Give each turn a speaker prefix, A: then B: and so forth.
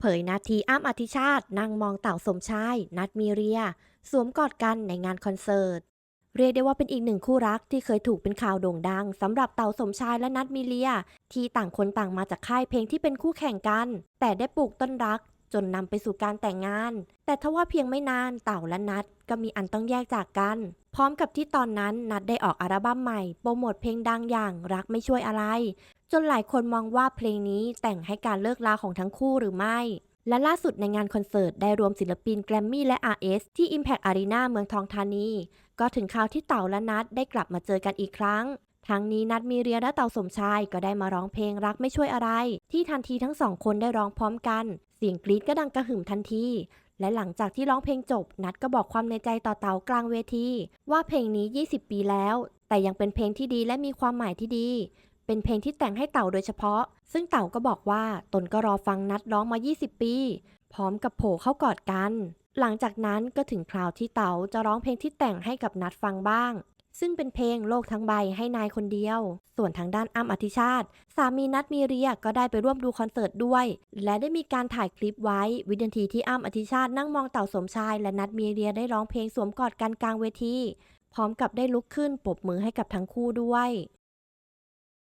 A: เผยนาทีอ้ำอธิชาตินั่งมองเต่าสมชาย นัดมีเรีย สวมกอดกันในงานคอนเสิร์ต เรียกได้ว่าเป็นอีกหนึ่งคู่รักที่เคยถูกเป็นข่าวโด่งดังสำหรับเต่าสมชายและนัดมีเลีย ที่ต่างคนต่างมาจากค่ายเพลงที่เป็นคู่แข่งกัน แต่ได้ปลูกต้นรักจนนำไปสู่การแต่งงาน แต่ทว่าเพียงไม่นานเต่าและนัดก็มีอันต้องแยกจากกัน พร้อมกับที่ตอนนั้นนัดได้ออกอัลบั้มใหม่ โปรโมทเพลงดังอย่างรักไม่ช่วยอะไร จนหลายคนมองว่าเพลงนี้แต่งให้การเลิกลาของทั้งคู่หรือไม่ และล่าสุดในงานคอนเสิร์ตได้รวมศิลปินแกรมมี่และ RS ที่ Impact Arena เมืองทองธานี ก็ถึงข่าวที่เต่าและนัดได้กลับมาเจอกันอีกครั้งทั้งนี้นัดมีเรียและเต่าสมชายก็ได้มาร้องเพลงรักไม่ช่วยอะไร ที่ทันทีทั้งสองคนได้ร้องพร้อมกัน เสียงกรี๊ดก็ดังกระหึ่มทันที และหลังจากที่ร้องเพลงจบ นัดก็บอกความในใจต่อเต่ากลางเวที ว่าเพลงนี้ 20 ปีแล้ว แต่ยังเป็นเพลงที่ดีและมีความหมายที่ดี เป็นเพลงที่แต่งให้เต่าโดยเฉพาะ ซึ่งเต่าก็บอกว่าตนก็รอฟังนัดร้องมา 20 ปี พร้อมกับโผล่เข้ากอดกัน หลังจากนั้นก็ถึงคราวที่เต๋าจะร้องเพลงที่แต่งให้กับนัดฟังบ้าง ซึ่งเป็นเพลงโลกทั้งใบให้นายคนเดียว ส่วนทางด้านอ้ำอธิชาติ สามีนัดมีเรียก็ได้ไปร่วมดูคอนเสิร์ตด้วย และได้มีการถ่ายคลิปไว้ วินาทีที่อ้ำอธิชาตินั่งมองเต่าสมชาย และนัดมีเรียได้ร้องเพลงสวมกอดกันกลางเวทีพร้อมกับได้ลุกขึ้นปรบมือให้กับทั้งคู่ด้วย